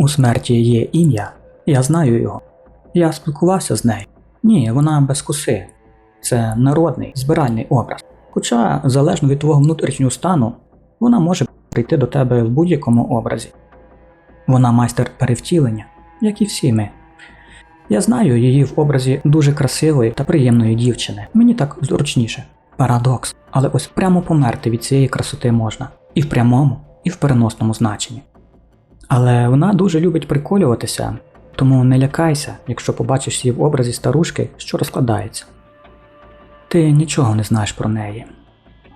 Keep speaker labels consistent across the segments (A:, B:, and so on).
A: У смерті є ім'я, я знаю його. Я спілкувався з нею. Ні, вона без коси. Це народний, збиральний образ. Хоча, залежно від твого внутрішнього стану, вона може прийти до тебе в будь-якому образі. Вона майстер перевтілення, як і всі ми. Я знаю її в образі дуже красивої та приємної дівчини. Мені так зручніше. Парадокс, але ось прямо померти від цієї красоти можна. І в прямому, і в переносному значенні. Але вона дуже любить приколюватися, тому не лякайся, якщо побачиш її в образі старушки, що розкладається. Ти нічого не знаєш про неї.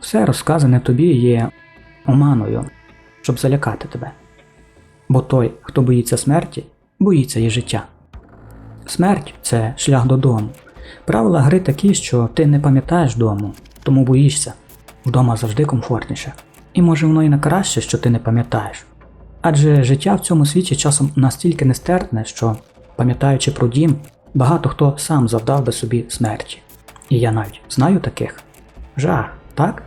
A: Все розказане тобі є оманою, щоб залякати тебе. Бо той, хто боїться смерті, боїться і життя. Смерть це шлях додому. Правила гри такі, що ти не пам'ятаєш дому, тому боїшся. Вдома завжди комфортніше. І може воно і не краще, що ти не пам'ятаєш. Адже життя в цьому світі часом настільки нестерпне, що, пам'ятаючи про дім, багато хто сам завдав би собі смерті. І я навіть знаю таких. Жах, так?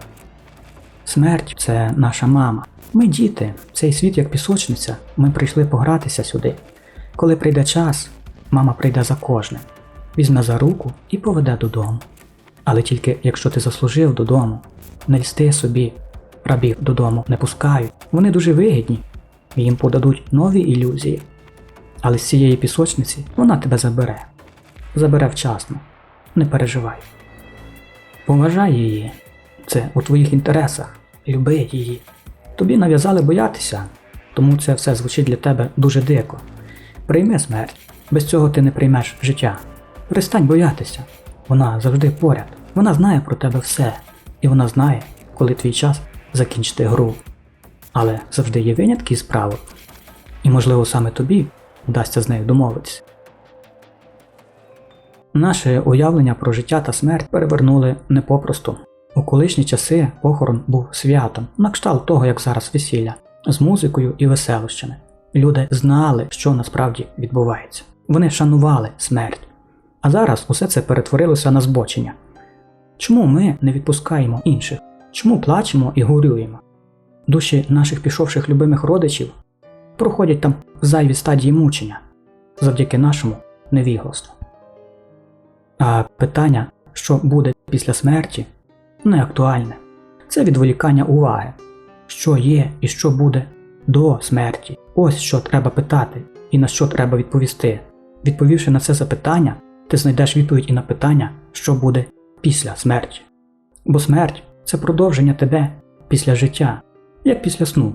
A: Смерть це наша мама. Ми діти, цей світ як пісочниця, ми прийшли погратися сюди. Коли прийде час, мама прийде за кожним, візьме за руку і поведе додому. Але тільки якщо ти заслужив додому, не льсти собі, рабів додому не пускають. Вони дуже вигідні, їм подадуть нові ілюзії. Але з цієї пісочниці вона тебе забере. Забере вчасно. Не переживай. Поважай її. Це у твоїх інтересах. Люби її. Тобі нав'язали боятися, тому це все звучить для тебе дуже дико. Прийми смерть. Без цього ти не приймеш життя. Перестань боятися. Вона завжди поряд. Вона знає про тебе все. І вона знає, коли твій час закінчити гру. Але завжди є винятки з правил. І, можливо, саме тобі вдасться з нею домовитися. Наше уявлення про життя та смерть перевернули не попросту. У колишні часи похорон був святом, на кшталт того, як зараз весілля, з музикою і веселощами. Люди знали, що насправді відбувається. Вони шанували смерть. А зараз усе це перетворилося на збочення. Чому ми не відпускаємо інших? Чому плачемо і горюємо? Душі наших пішовших любимих родичів проходять там зайві стадії мучення завдяки нашому невігластву. А питання, що буде після смерті, не актуальне. Це відволікання уваги, що є і що буде до смерті. Ось що треба питати і на що треба відповісти. Відповівши на це запитання, ти знайдеш відповідь і на питання, що буде після смерті. Бо смерть це продовження тебе після життя, як після сну.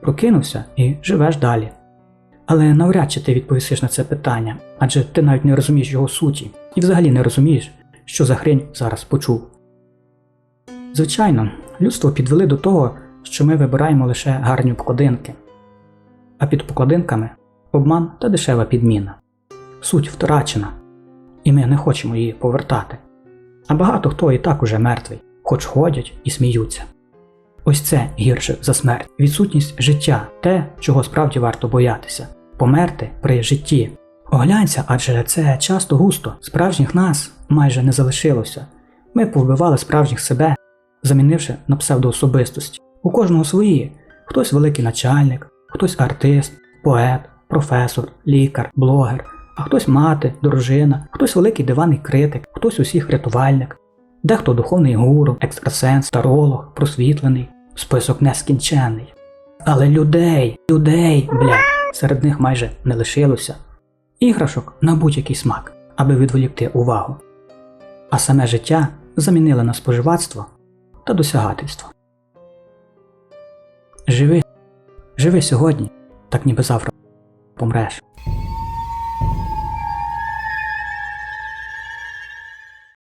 A: Прокинувся і живеш далі. Але навряд чи ти відповісиш на це питання, адже ти навіть не розумієш його суті і взагалі не розумієш, що за хрень зараз почув. Звичайно, людство підвели до того, що ми вибираємо лише гарні обкладинки, а під обкладинками обман та дешева підміна. Суть втрачена, і ми не хочемо її повертати. А багато хто і так уже мертвий, хоч ходять і сміються. Ось це гірше за смерть, відсутність життя, те, чого справді варто боятися, померти при житті. Оглянься, адже це часто густо, справжніх нас майже не залишилося. Ми повбивали справжніх себе, замінивши на псевдоособистості. У кожного свої хтось великий начальник, хтось артист, поет, професор, лікар, блогер, а хтось мати, дружина, хтось великий диванний критик, хтось усіх рятувальник, дехто духовний гуру, екстрасенс, таролог, просвітлений, список нескінченний. Але людей, людей, блядь, серед них майже не лишилося. Іграшок на будь-який смак, аби відволікти увагу. А саме життя замінили на споживацтво та досягательство. Живи, живи сьогодні, так ніби завтра помреш.